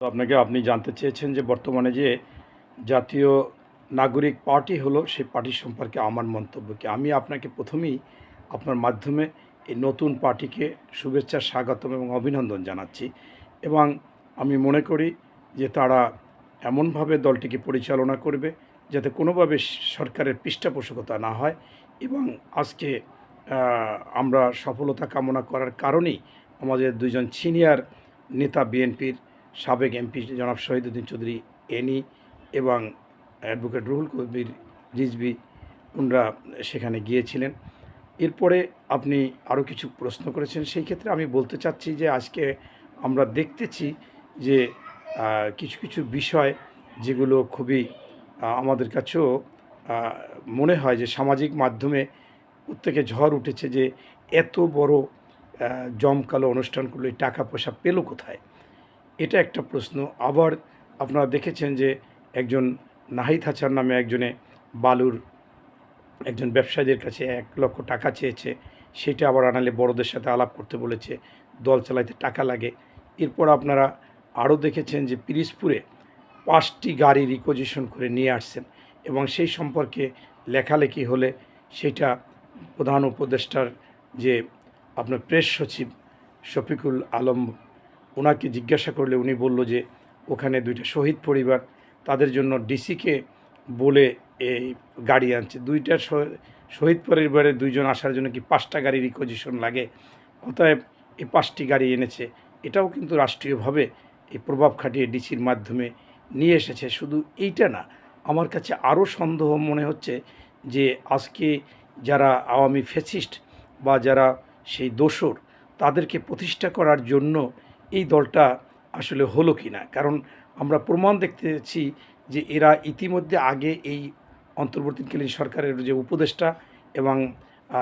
তো আপনাকে আপনি জানতে চেয়েছেন যে বর্তমানে যে জাতীয় নাগরিক পার্টি হলো, সেই পার্টি সম্পর্কে আমার মন্তব্য কি? আমি আপনাকে প্রথমেই আপনার মাধ্যমে এই নতুন পার্টিকে শুভেচ্ছা, স্বাগতম এবং অভিনন্দন জানাচ্ছি। এবং আমি মনে করি যে তারা এমনভাবে দলটিকে পরিচালনা করবে যাতে কোনোভাবে সরকারের পৃষ্ঠপোষকতা না হয় এবং আজকে আমরা সফলতা কামনা করার কারণেই আমাদের দুজন সিনিয়র নেতা বিএনপির সাবেক এমপি জনাব শহীদুদ্দিন চৌধুরী, এনি এবং অ্যাডভোকেট রুহুল কবির রিজবি উনরা সেখানে গিয়েছিলেন। এরপরে আপনি আরও কিছু প্রশ্ন করেছেন, সেই ক্ষেত্রে আমি বলতে চাচ্ছি যে আজকে আমরা দেখতেছি যে কিছু কিছু বিষয় যেগুলো খুবই আমাদের কাছেও মনে হয় যে সামাজিক মাধ্যমে প্রত্যেকে ঝড় উঠেছে যে, এত বড় জমকালো অনুষ্ঠানগুলো টাকা পয়সা পেল কোথায়? এটা একটা প্রশ্ন। আবার আপনারা দেখেছেন যে একজন নাহিদ হাসান নামে একজনে বালুর একজন ব্যবসায়ীদের কাছে এক লক্ষ টাকা চেয়েছে। সেটা আবার আনালে বড়দের সাথে আলাপ করতে বলেছে, দল চালাইতে টাকা লাগে। এরপর আপনারা আরও দেখেছেন যে পিরিজপুরে পাঁচটি গাড়ি রিকোজিশন করে নিয়ে আসছেন এবং সেই সম্পর্কে লেখালেখি হলে সেটা প্রধান উপদেষ্টার যে আপনার প্রেস সচিব শফিকুল আলম ওনাকে জিজ্ঞাসা করলে উনি বলল যে ওখানে দুইটা শহীদ পরিবার, তাদের জন্য ডিসিকে বলে এই গাড়ি আনছে। দুইটা শহীদ পরিবারের দুইজন আসার জন্য কি পাঁচটা গাড়ি রিকোজিশন লাগে? অতএব এই পাঁচটি গাড়ি এনেছে। এটাও কিন্তু রাষ্ট্রীয়ভাবে এই প্রভাব খাটিয়ে ডিসির মাধ্যমে নিয়ে এসেছে। শুধু এইটা না, আমার কাছে আরও সন্দেহ মনে হচ্ছে যে আজকে যারা আওয়ামী ফেসিস্ট বা যারা সেই দোসর, তাদেরকে প্রতিষ্ঠা করার জন্য এই দলটা আসলে হলো কি না? কারণ আমরা প্রমাণ দেখতেছি যে এরা ইতিমধ্যে আগে এই অন্তর্বর্তীকালীন সরকারের যে উপদেষ্টা এবং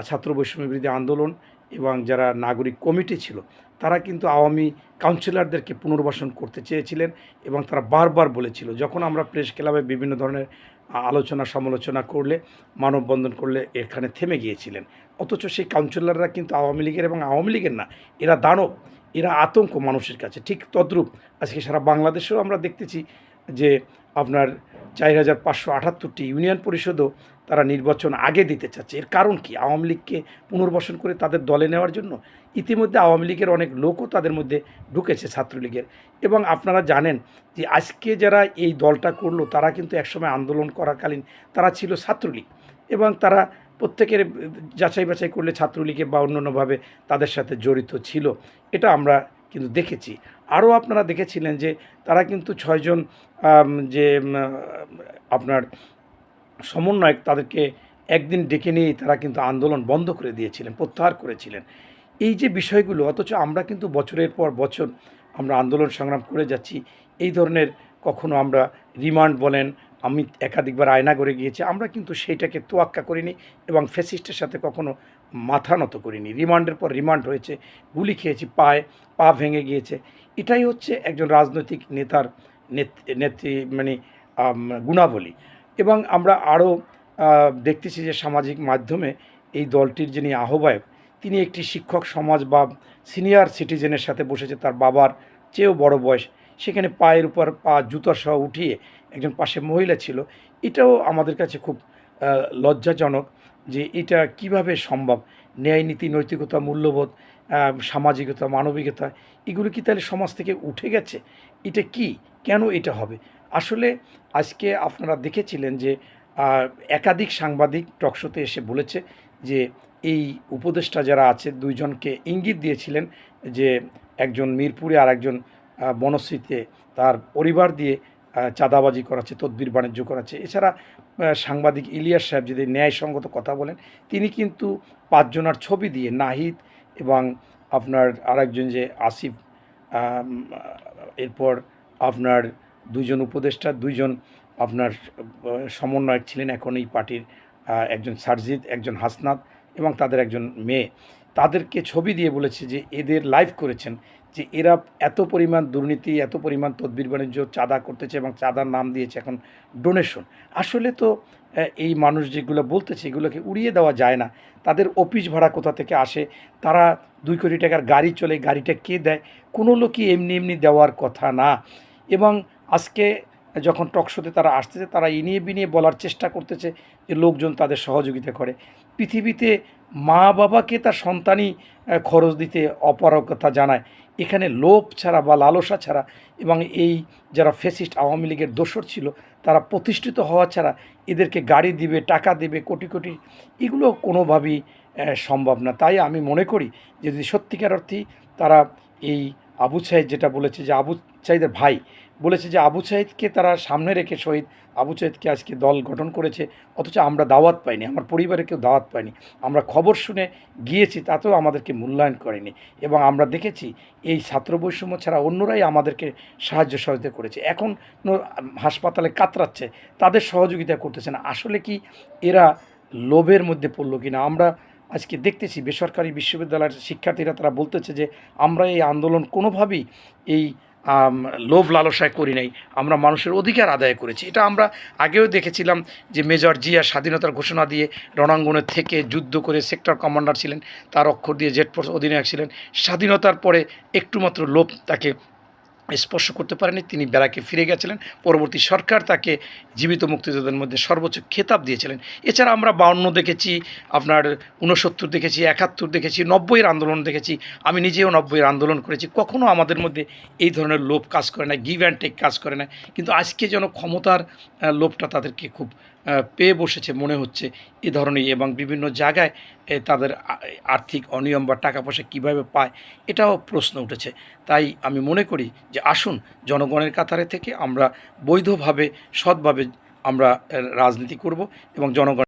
ছাত্র বৈষম্য বিরোধী আন্দোলন এবং যারা নাগরিক কমিটি ছিল, তারা কিন্তু আওয়ামী কাউন্সিলরদেরকে পুনর্বাসন করতে চেয়েছিলেন এবং তারা বারবার বলেছিল, যখন আমরা প্রেস ক্লাবে বিভিন্ন ধরনের আলোচনা সমালোচনা করলে, মানববন্ধন করলে এখানে থেমে গিয়েছিলেন। অথচ সেই কাউন্সিলররা কিন্তু আওয়ামী লীগের এবং আওয়ামী লীগের না, এরা দানব। এরা আতঙ্ক মানুষের কাছে। ঠিক তদ্রূপ আজকে সারা বাংলাদেশেও আমরা দেখতেছি যে আপনার চার হাজার পাঁচশো আটাত্তরটি ইউনিয়ন পরিষদও তারা নির্বাচন আগে দিতে চাচ্ছে। এর কারণ কি? আওয়ামী লীগকে পুনর্বাসন করে তাদের দলে নেওয়ার জন্য ইতিমধ্যে আওয়ামী লীগের অনেক লোকও তাদের মধ্যে ঢুকেছে ছাত্রলীগের। এবং আপনারা জানেন যে আজকে যারা এই দলটা করল, তারা কিন্তু একসময় আন্দোলন করাকালীন তারা ছিল ছাত্রলীগ। এবং তারা প্রত্যেকের যাচাই বাছাই করলে ছাত্রলীগে বা অন্যান্যভাবে তাদের সাথে জড়িত ছিল। এটা আমরা কিন্তু দেখেছি। আরও আপনারা দেখেছিলেন যে তারা কিন্তু ছয়জন যে আপনার সমন্বয়ক তাদেরকে একদিন ডেকে নিয়েই তারা কিন্তু আন্দোলন বন্ধ করে দিয়েছিলেন, প্রত্যাহার করেছিলেন। এই যে বিষয়গুলো, অথচ আমরা কিন্তু বছরের পর বছর আমরা আন্দোলন সংগ্রাম করে যাচ্ছি, এই ধরনের কখনো আমরা রিমান্ড বলেন আমি একাধিকবার আয়না করে গিয়েছি, আমরা কিন্তু সেইটাকে তোয়াক্কা করিনি এবং ফেসিস্টের সাথে কখনো মাথা নত করিনি। রিমান্ডের পর রিমান্ড হয়েছে, গুলি খেয়েছি পায়ে, পা ভেঙে গিয়েছে। এটাই হচ্ছে একজন রাজনৈতিক নেতার নেত- নেত্রী মানে গুণাবলী। এবং আমরা আরও দেখতেছি যে সামাজিক মাধ্যমে এই দলটির যিনি আহ্বায়ক, তিনি একটি শিক্ষক সমাজ বা সিনিয়র সিটিজেনের সাথে বসেছে, তার বাবার চেয়েও বড় বয়স। সেখানে পায়ের উপর পা জুতোর সহ উঠিয়ে একজন পাশে মহিলা ছিল। এটাও আমাদের কাছে খুব লজ্জাজনক যে এটা কীভাবে সম্ভব? ন্যায় নীতি, নৈতিকতা, মূল্যবোধ সামাজিকতা, মানবিকতা, এগুলো কি তাহলে সমাজ থেকে উঠে গেছে? এটা কি? কেন এটা হবে? আসলে আজকে আপনারা দেখেছিলেন যে একাধিক সাংবাদিক টকশোতে এসে বলেছে যে, এই উপদেষ্টা যারা আছে, দুইজনকে ইঙ্গিত দিয়েছিলেন যে, একজন মিরপুরে আর একজন বনশ্রীতে তার পরিবার দিয়ে চাঁদাবাজি করাচ্ছে, তদবির বাণিজ্য করাচ্ছে। এছাড়া সাংবাদিক ইলিয়াস সাহেব যদি ন্যায়সঙ্গত কথা বলেন, তিনি কিন্তু পাঁচজনার ছবি দিয়ে নাহিদ এবং আপনার আরেকজন যে আসিফ এরপর আপনার দুজন উপদেষ্টা, দুইজন আপনার সমন্বয়ক ছিলেন এখন এই পার্টির একজন সারজিৎ একজন হাসনাত এবং তাদের একজন মেয়ে। তাদেরকে ছবি দিয়ে বলেছে যে এদের লাইভ করেছেন যে এরা এত পরিমাণ দুর্নীতি, এত পরিমাণ তদবির বাণিজ্য চাঁদা করতেছে এবং চাঁদার নাম দিয়েছে এখন ডোনেশন। আসলে তো এই মানুষ যেগুলো বলতেছে এগুলোকে উড়িয়ে দেওয়া যায় না। তাদের অফিস ভাড়া কোথা থেকে আসে? তারা দুই কোটি টাকার গাড়ি চলে, গাড়িটা কে দেয়? কোনো লোকই এমনি এমনি দেওয়ার কথা না। এবং আজকে যখন টকশোতে তারা আসতেছে, তারা ইনিয়ে বিনিয়ে বলার চেষ্টা করতেছে যে লোকজন তাদের সহযোগিতা করে। পৃথিবীতে মা বাবাকে তার সন্তানই খরচ দিতে অপারগতা জানায়। এখানে লোভ ছাড়া বা লালসা ছাড়া এবং এই যারা ফেসিস্ট আওয়ামী লীগের দোসর ছিল, তারা প্রতিষ্ঠিত হওয়া ছাড়া এদেরকে গাড়ি দিবে, টাকা দেবে, কোটি কোটি, এগুলো কোনোভাবেই সম্ভব না। তাই আমি মনে করি যে যদি সত্যিকার অর্থেই তারা এই আবু সাইদ যেটা বলেছে যে আবু সাইদের ভাই বলেছে যে আবু সাইদকে তারা সামনে রেখে শহীদ, আবু সাইদকে আজকে দল গঠন করেছে, অথচ আমরা দাওয়াত পাইনি, আমার পরিবারে কেউ দাওয়াত পাইনি আমরা খবর শুনে গিয়েছি, তাতেও আমাদেরকে মূল্যায়ন করেনি এবং আমরা দেখেছি এই ছাত্র বৈষম্য ছাড়া অন্যরাই আমাদেরকে সাহায্য সহযোগিতা করেছে। এখন হাসপাতালে কাতরাচ্ছে, তাদের সহযোগিতা করতেছে না। আসলে কি এরা লোভের মধ্যে পড়ল কিনা? আমরা আজকে দেখতেছি বেসরকারি বিশ্ববিদ্যালয়ের শিক্ষার্থীরা তারা বলতেছে যে, আমরা এই আন্দোলন কোনোভাবেই এই লোভ লালসায় করি নাই। আমরা মানুষের অধিকার আদায় করেছি। এটা আমরা আগেও দেখেছিলাম যে মেজর জিয়া স্বাধীনতার ঘোষণা দিয়ে রণাঙ্গনের থেকে যুদ্ধ করে সেক্টর কমান্ডার ছিলেন, তার অক্ষর দিয়ে জেট ফোর্স অধিনায়ক ছিলেন। স্বাধীনতার পরে একটুমাত্র লোভ তাকে স্পর্শ করতে পারেনি, তিনি ব্যারাকে ফিরে গেছিলেন। পরবর্তী সরকার তাকে জীবিত মুক্তিযোদ্ধাদের মধ্যে সর্বোচ্চ খেতাব দিয়েছিলেন। এছাড়া আমরা বাউন্ন দেখেছি, আপনার উনসত্তর দেখেছি, একাত্তর দেখেছি, নব্বইয়ের আন্দোলন দেখেছি। আমি নিজেও নব্বইয়ের আন্দোলন করেছি। কখনও আমাদের মধ্যে এই ধরনের লোভ কাজ করে না গিভ অ্যান্ড টেক কাজ করে না। কিন্তু আজকে যেন ক্ষমতার লোভটা তাদেরকে খুব পেয়ে বসেছে মনে হচ্ছে এ ধরনের এবং বিভিন্ন জায়গায় তাদের আর্থিক অনিয়ম বা টাকা পয়সা কীভাবে পায় এটাও প্রশ্ন উঠেছে। তাই আমি মনে করি যে আসুন জনগণের কাতারে থেকে আমরা বৈধভাবে, সৎভাবে আমরা রাজনীতি করব এবং জনগণ